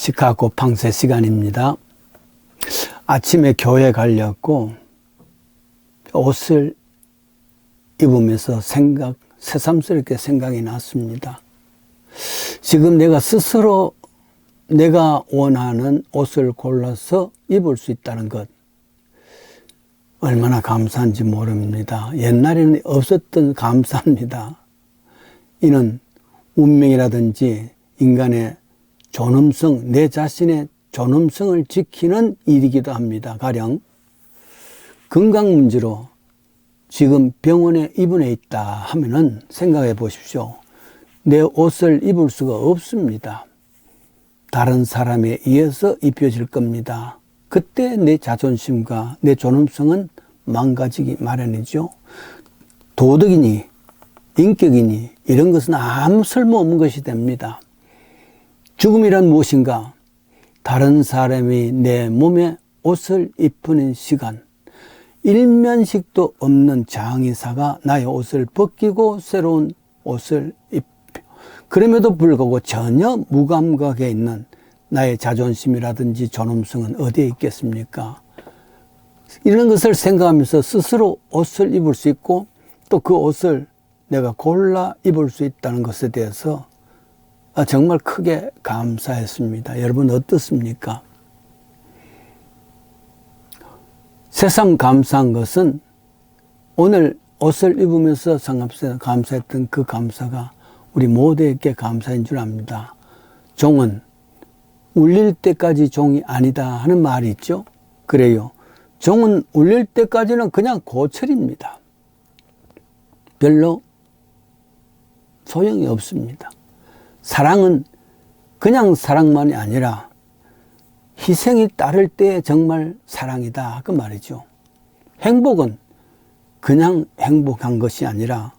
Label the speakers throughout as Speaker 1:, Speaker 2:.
Speaker 1: 시카고 방세 시간입니다. 아침에 교회 갈렸고 옷을 입으면서 생각, 새삼스럽게 생각이 났습니다. 지금 내가 스스로 내가 원하는 옷을 골라서 입을 수 있다는 것. 얼마나 감사한지 모릅니다. 옛날에는 없었던 감사입니다. 이는 운명이라든지 인간의 존엄성, 내 자신의 존엄성을 지키는 일이기도 합니다. 가령 건강 문제로 지금 병원에 입원해 있다 하면은 생각해 보십시오. 내 옷을 입을 수가 없습니다. 다른 사람에 의해서 입혀질 겁니다. 그때 내 자존심과 내 존엄성은 망가지기 마련이죠. 도덕이니 인격이니 이런 것은 아무 쓸모없는 것이 됩니다. 죽음이란 무엇인가? 다른 사람이 내 몸에 옷을 입히는 시간, 일면식도 없는 장의사가 나의 옷을 벗기고 새로운 옷을 입혀. 그럼에도 불구하고 전혀 무감각에 있는 나의 자존심이라든지 존엄성은 어디에 있겠습니까? 이런 것을 생각하면서 스스로 옷을 입을 수 있고 또 그 옷을 내가 골라 입을 수 있다는 것에 대해서 아, 정말 크게 감사했습니다. 여러분 어떻습니까? 세상 감사한 것은 오늘 옷을 입으면서 감사했던 그 감사가 우리 모두에게 감사인 줄 압니다. 종은 울릴 때까지 종이 아니다 하는 말이 있죠. 그래요. 종은 울릴 때까지는 그냥 고철입니다. 별로 소용이 없습니다. 사랑은 그냥 사랑만이 아니라 희생이 따를 때 정말 사랑이다. 그 말이죠. 행복은 그냥 행복한 것이 아니라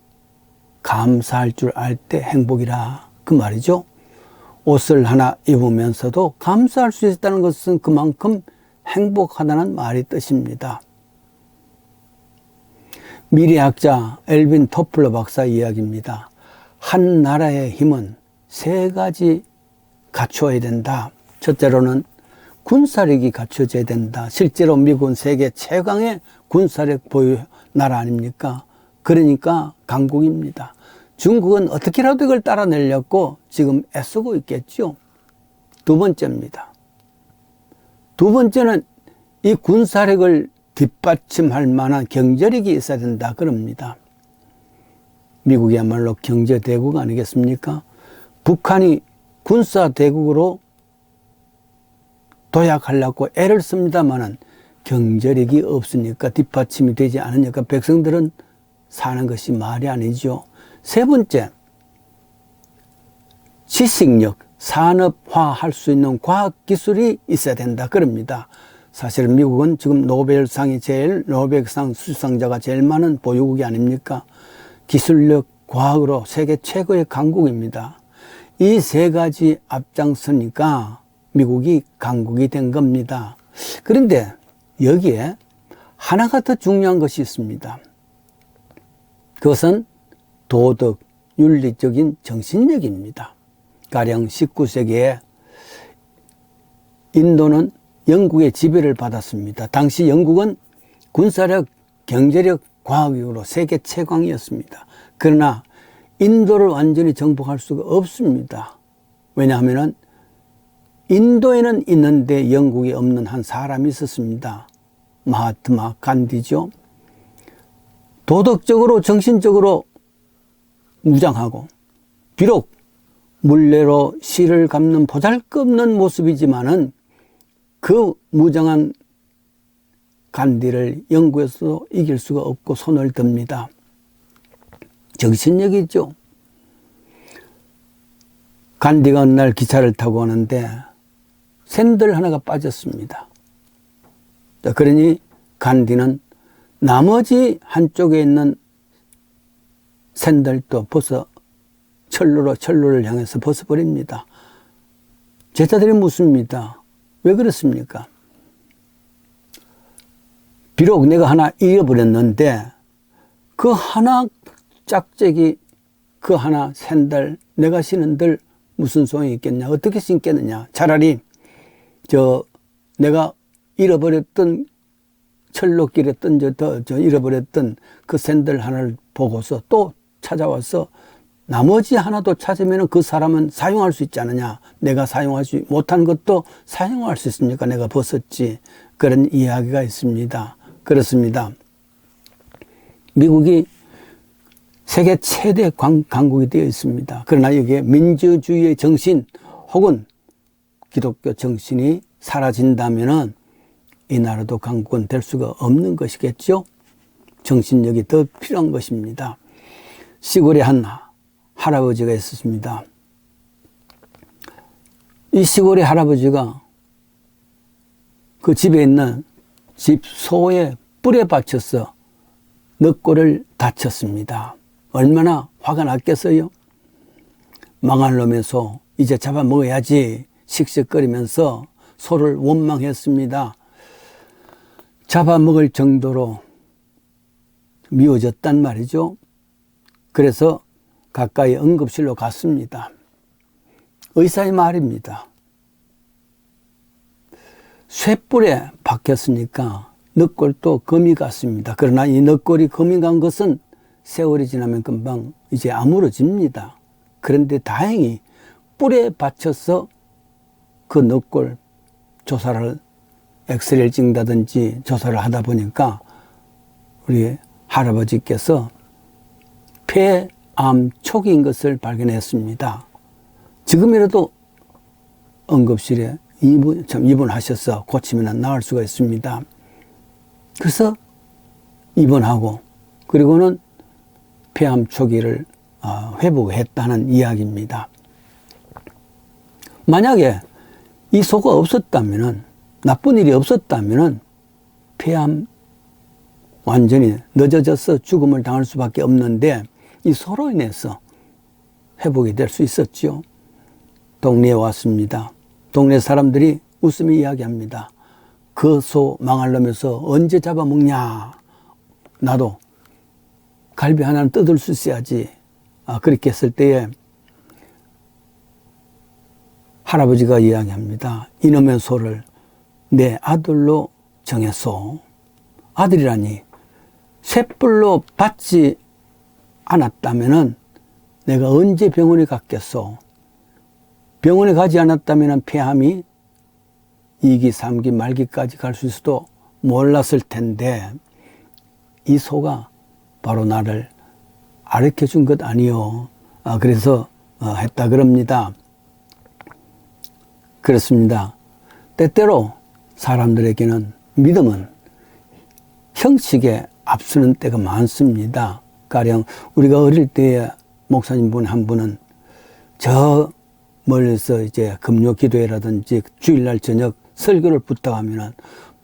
Speaker 1: 감사할 줄 알 때 행복이라. 그 말이죠. 옷을 하나 입으면서도 감사할 수 있다는 것은 그만큼 행복하다는 말이 뜻입니다. 미래학자 엘빈 토플러 박사 이야기입니다. 한 나라의 힘은 세 가지 갖추어야 된다. 첫째로는 군사력이 갖춰져야 된다. 실제로 미국은 세계 최강의 군사력 보유 나라 아닙니까? 그러니까 강국입니다. 중국은 어떻게라도 이걸 따라내려고 지금 애쓰고 있겠죠. 두 번째입니다. 두 번째는 이 군사력을 뒷받침할 만한 경제력이 있어야 된다. 그럽니다. 미국이야말로 경제대국 아니겠습니까? 북한이 군사 대국으로 도약하려고 애를 씁니다만은 경제력이 없으니까 뒷받침이 되지 않으니까 백성들은 사는 것이 말이 아니죠. 세 번째, 지식력, 산업화할 수 있는 과학기술이 있어야 된다. 그럽니다. 사실 미국은 지금 노벨상이 제일, 노벨상 수상자가 제일 많은 보유국이 아닙니까? 기술력, 과학으로 세계 최고의 강국입니다. 이 세 가지 앞장서니까 미국이 강국이 된 겁니다. 그런데 여기에 하나가 더 중요한 것이 있습니다. 그것은 도덕, 윤리적인 정신력입니다. 가령 19세기에 인도는 영국의 지배를 받았습니다. 당시 영국은 군사력, 경제력, 과학력으로 세계 최강이었습니다. 그러나 인도를 완전히 정복할 수가 없습니다. 왜냐하면 인도에는 있는데 영국에 없는 한 사람이 있었습니다. 마하트마 간디죠. 도덕적으로 정신적으로 무장하고 비록 물레로 실을 감는 보잘것없는 모습이지만은 그 무장한 간디를 영국에서 이길 수가 없고 손을 듭니다. 정신력이죠. 간디가 어느 날 기차를 타고 오는데 샌들 하나가 빠졌습니다. 그러니 간디는 나머지 한쪽에 있는 샌들도 벗어 철로로 철로를 향해서 벗어버립니다. 제자들이 묻습니다. 왜 그렇습니까? 비록 내가 하나 잃어버렸는데 그 하나 짝짝이 그 하나 샌들 내가 신은들 무슨 소용이 있겠냐 어떻게 신겠느냐 차라리 저 내가 잃어버렸던 철로길에 던져 저 잃어버렸던 그 샌들 하나를 보고서 또 찾아와서 나머지 하나도 찾으면 그 사람은 사용할 수 있지 않느냐. 내가 사용하지 못한 것도 사용할 수 있습니까? 내가 벗었지. 그런 이야기가 있습니다. 그렇습니다. 미국이 세계 최대 강, 강국이 되어 있습니다. 그러나 여기에 민주주의의 정신 혹은 기독교 정신이 사라진다면은 이 나라도 강국은 될 수가 없는 것이겠죠. 정신력이 더 필요한 것입니다. 시골에 한 할아버지가 있었습니다. 이 시골의 할아버지가 그 집에 있는 집 소의 뿔에 받쳐서 늑골을 다쳤습니다. 얼마나 화가 났겠어요? 망할 소, 이제 잡아먹어야지 씩씩거리면서 소를 원망했습니다. 잡아먹을 정도로 미워졌단 말이죠. 그래서 가까이 응급실로 갔습니다. 의사의 말입니다. 쇠뿔에 박혔으니까 늑골도 금이 갔습니다. 그러나 이 늑골이 금이 간 것은 세월이 지나면 금방 이제 아물어집니다. 그런데 다행히 뿔에 받쳐서 그 늑골 조사를 엑스레이를 찍는다든지 조사를 하다 보니까 우리 할아버지께서 폐암 초기인 것을 발견했습니다. 지금이라도 응급실에 입원, 참 입원하셔서 고치면 나을 수가 있습니다. 그래서 입원하고 그리고는 폐암 초기를 어, 회복했다는 이야기입니다. 만약에 이 소가 없었다면은 나쁜 일이 없었다면은 폐암 완전히 늦어져서 죽음을 당할 수밖에 없는데 이 소로 인해서 회복이 될 수 있었죠. 동네에 왔습니다. 동네 사람들이 웃으며 이야기합니다. 그 소 망할려면서 언제 잡아먹냐? 나도 갈비 하나는 뜯을 수 있어야지. 아, 그렇게 했을 때에 할아버지가 이야기합니다. 이놈의 소를 내 아들로 정했소. 아들이라니 셋불로 받지 않았다면은 내가 언제 병원에 갔겠소? 병원에 가지 않았다면 폐암이 2기, 3기, 말기까지 갈 수 있어도 몰랐을 텐데 이 소가 바로 나를 가르쳐 준것 아니요. 아, 그래서 어, 했다 그럽니다. 그렇습니다. 때때로 사람들에게는 믿음은 형식에 앞서는 때가 많습니다. 가령 우리가 어릴 때에 목사님 분 한 분은 저 멀리서 이제 금요 기도회라든지 주일날 저녁 설교를 부탁하면은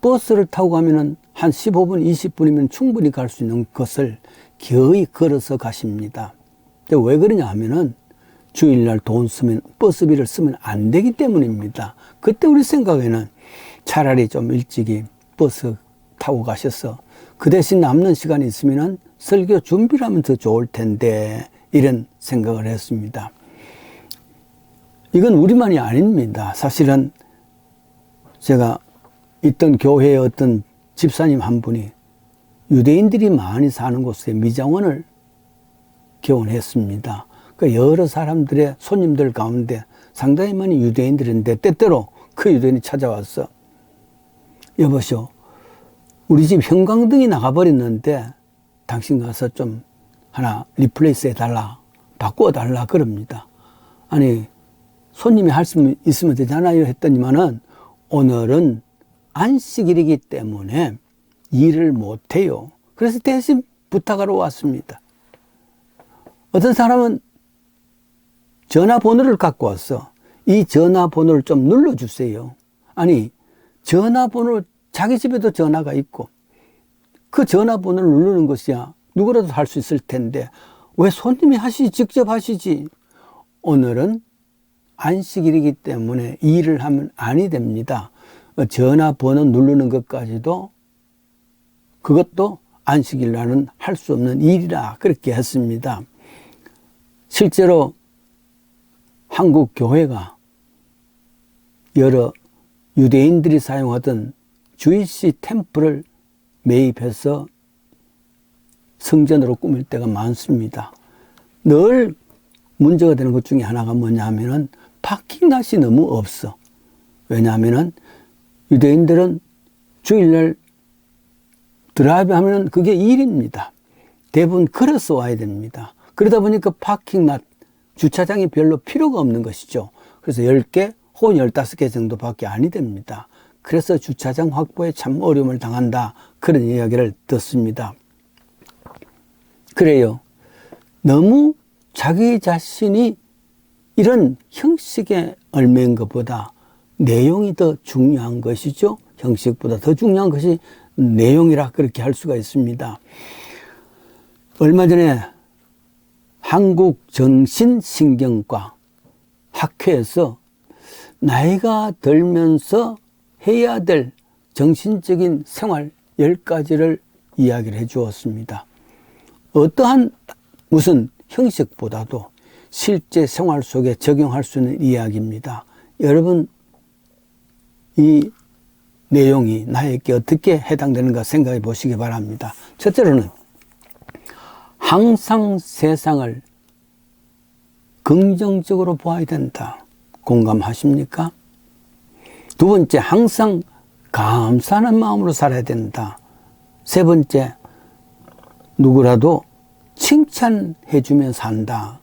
Speaker 1: 버스를 타고 가면은 한 15분, 20분이면 충분히 갈 수 있는 것을 거의 걸어서 가십니다. 왜 그러냐 하면은 주일날 돈 쓰면 버스비를 쓰면 안 되기 때문입니다. 그때 우리 생각에는 차라리 좀 일찍이 버스 타고 가셔서 그 대신 남는 시간이 있으면은 설교 준비를 하면 더 좋을 텐데 이런 생각을 했습니다. 이건 우리만이 아닙니다. 사실은 제가 있던 교회의 어떤 집사님 한 분이 유대인들이 많이 사는 곳에 미장원을 개원했습니다. 그 여러 사람들의 손님들 가운데 상당히 많이 유대인들인데 때때로 그 유대인이 찾아와서 여보시오 우리 집 형광등이 나가버렸는데 당신 가서 좀 하나 리플레이스 해달라 바꾸어 달라 그럽니다. 아니 손님이 할 수 있으면 되잖아요 했더니만은 오늘은 안식일이기 때문에 일을 못해요. 그래서 대신 부탁하러 왔습니다. 어떤 사람은 전화번호를 갖고 왔어. 이 전화번호를 좀 눌러주세요. 아니, 전화번호, 자기 집에도 전화가 있고, 그 전화번호를 누르는 것이야 누구라도 할 수 있을 텐데, 왜 손님이 하시지, 직접 하시지? 오늘은 안식일이기 때문에 일을 하면 아니 됩니다. 전화번호 누르는 것까지도 그것도 안식일 날은 할 수 없는 일이라 그렇게 했습니다. 실제로 한국 교회가 여러 유대인들이 사용하던 주이시 템플을 매입해서 성전으로 꾸밀 때가 많습니다. 늘 문제가 되는 것 중에 하나가 뭐냐 하면은 파킹 낫이 너무 없어. 왜냐하면은 유대인들은 주일날 드라이브 하면은 그게 일입니다. 대부분 걸어서 와야 됩니다. 그러다 보니까 파킹낫, 주차장이 별로 필요가 없는 것이죠. 그래서 10개 혹은 15개 정도밖에 아니 됩니다. 그래서 주차장 확보에 참 어려움을 당한다. 그런 이야기를 듣습니다. 그래요. 너무 자기 자신이 이런 형식에 얽매인 것보다 내용이 더 중요한 것이죠. 형식보다 더 중요한 것이 내용이라 그렇게 할 수가 있습니다. 얼마 전에 한국정신신경과 학회에서 나이가 들면서 해야 될 정신적인 생활 10가지를 이야기를 해 주었습니다. 어떠한 무슨 형식보다도 실제 생활 속에 적용할 수 있는 이야기입니다. 여러분, 이 내용이 나에게 어떻게 해당되는가 생각해 보시기 바랍니다. 첫째로는 항상 세상을 긍정적으로 보아야 된다. 공감하십니까? 두 번째, 항상 감사하는 마음으로 살아야 된다. 세 번째, 누구라도 칭찬해 주면 산다.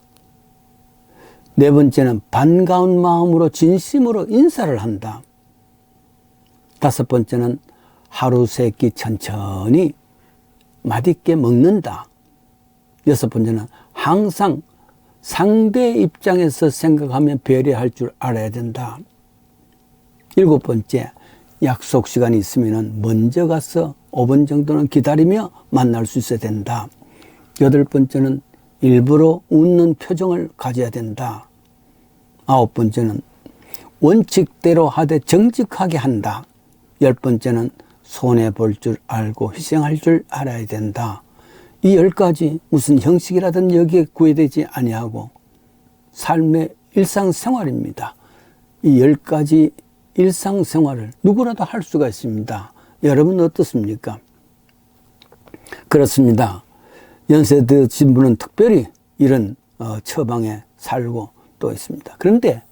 Speaker 1: 네 번째는 반가운 마음으로 진심으로 인사를 한다. 다섯 번째는 하루 세 끼 천천히 맛있게 먹는다. 여섯 번째는 항상 상대 입장에서 생각하면 배려할 줄 알아야 된다. 일곱 번째, 약속 시간이 있으면 먼저 가서 5분 정도는 기다리며 만날 수 있어야 된다. 여덟 번째는 일부러 웃는 표정을 가져야 된다. 아홉 번째는 원칙대로 하되 정직하게 한다. 열 번째는 손해 볼 줄 알고 희생할 줄 알아야 된다. 이 열 가지 무슨 형식이라든 여기에 구애되지 아니하고 삶의 일상생활입니다. 이 열 가지 일상생활을 누구라도 할 수가 있습니다. 여러분 어떻습니까? 그렇습니다. 연세 드신 분은 특별히 이런 어, 처방에 살고 또 있습니다. 그런데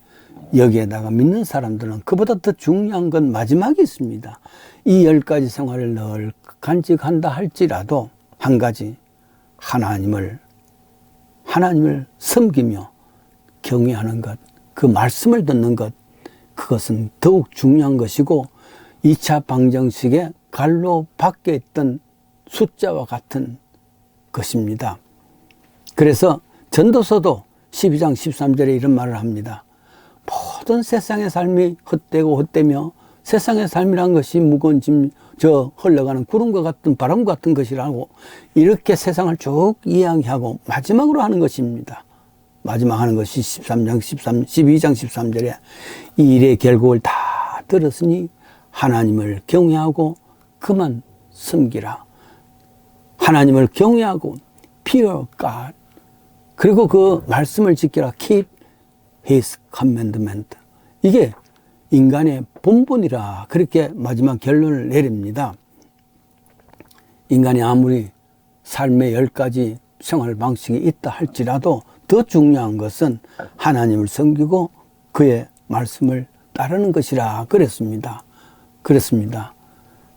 Speaker 1: 여기에다가 믿는 사람들은 그보다 더 중요한 건 마지막이 있습니다. 이 열 가지 생활을 늘 간직한다 할지라도 한 가지 하나님을 하나님을 섬기며 경외하는 것, 그 말씀을 듣는 것, 그것은 더욱 중요한 것이고 2차 방정식의 갈로 밖에 있던 숫자와 같은 것입니다. 그래서 전도서도 12장 13절에 이런 말을 합니다. 모든 세상의 삶이 헛되고 헛되며 세상의 삶이란 것이 무거운 짐, 저 흘러가는 구름과 같은 바람 같은 것이라고 이렇게 세상을 쭉 이야기하고 마지막으로 하는 것입니다. 마지막 하는 것이 13장 13, 12장 13절에 이 일의 결국을 다 들었으니 하나님을 경외하고 그만 섬기라. 하나님을 경외하고 fear God. 그리고 그 말씀을 지키라. keep his commandment. 이게 인간의 본분이라 그렇게 마지막 결론을 내립니다. 인간이 아무리 삶의 열 가지 생활 방식이 있다 할지라도 더 중요한 것은 하나님을 섬기고 그의 말씀을 따르는 것이라 그랬습니다. 그렇습니다.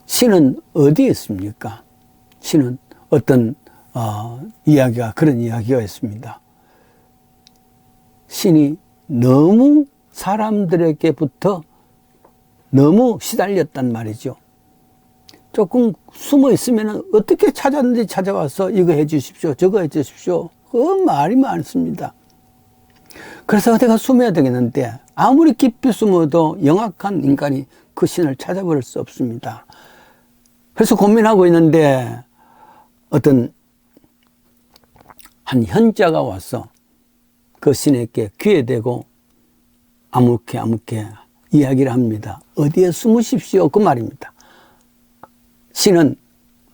Speaker 1: 신은 어디에 있습니까? 신은 어떤 어, 이야기가 그런 이야기가 있습니다. 신이 너무 사람들에게부터 너무 시달렸단 말이죠. 조금 숨어 있으면 어떻게 찾았는지 찾아와서 이거 해 주십시오. 저거 해 주십시오. 그 말이 많습니다. 그래서 어디가 숨어야 되겠는데 아무리 깊이 숨어도 영악한 인간이 그 신을 찾아버릴 수 없습니다. 그래서 고민하고 있는데 어떤 한 현자가 와서 그 신에게 귀에 대고 아무렇게 아무렇게 이야기를 합니다. 어디에 숨으십시오. 그 말입니다. 신은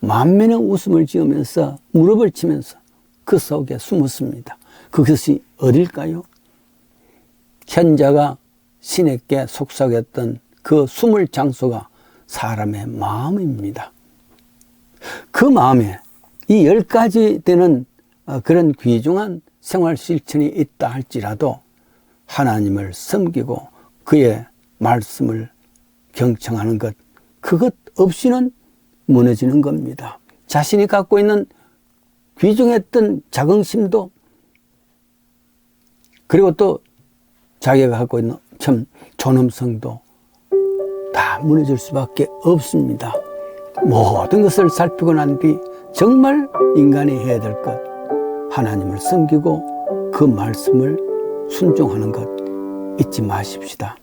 Speaker 1: 만면의 웃음을 지으면서 무릎을 치면서 그 속에 숨었습니다. 그것이 어딜까요? 현자가 신에게 속삭였던 그 숨을 장소가 사람의 마음입니다. 그 마음에 이 열 가지 되는 어, 그런 귀중한 생활 실천이 있다 할지라도 하나님을 섬기고 그의 말씀을 경청하는 것, 그것 없이는 무너지는 겁니다. 자신이 갖고 있는 귀중했던 자긍심도 그리고 또 자기가 갖고 있는 참 존엄성도 다 무너질 수밖에 없습니다. 모든 것을 살피고 난 뒤 정말 인간이 해야 될 것, 하나님을 섬기고 그 말씀을 순종하는 것 잊지 마십시다.